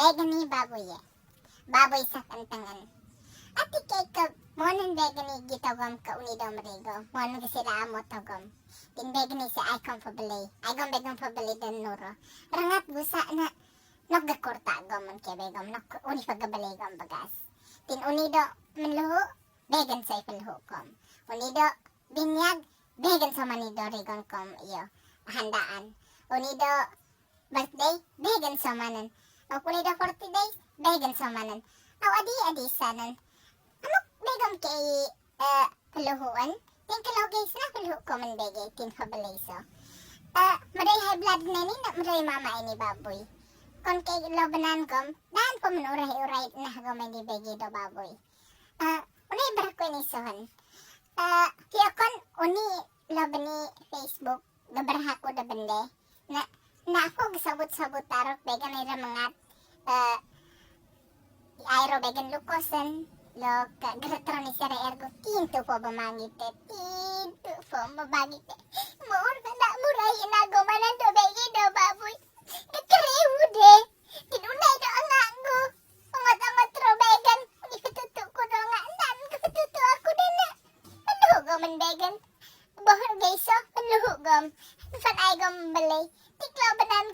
Vegan ni baboy eh. Baboy sa kantangan. At ikay ka, mo nang vegan ni gitawam ka unido marigo. Mo nang sila amo tagom. Tin vegan ni si Icon Pabali. Icon vegan Pabali dan nuro. Rangat busa na nagakorta gomon kay begom. Uni pagabali gom bagas. Tin unido manluho, vegan sa ipalho kom. Unido binyag, vegan sa manido rigon kom iyo. Handaan. Unido birthday, vegan sa manan. O unido 40 days, vegan sa manan. Aw adi adi sanan. Ano begam kay uh, paluhuan? Tin kalaw guys na paluhu ko man begay tin pabalayso. Uh, maray high blood na ni na maray mama ini baboy. Kon kay labanan kom, daan pa man uray-uray na gamay ni begay do baboy. Uh, unay barak ko ni sohan. Uh, kaya kon uni laban ni Facebook, gabarha ko da bande, na na ako gasabot-sabot tarok began nila mga uh, aero began lukosan lo kagratro ni Sir Ergo tinto po bumangit eh tinto po mabagit eh mor na muray inago manan do begi do baboy kakrewo de tinunay do ang ako ungat ang matro began hindi katuto ko do nga nan katuto ako din na ano go man began bahar gayso ano gom fan ay gom balay. Tiklaw banan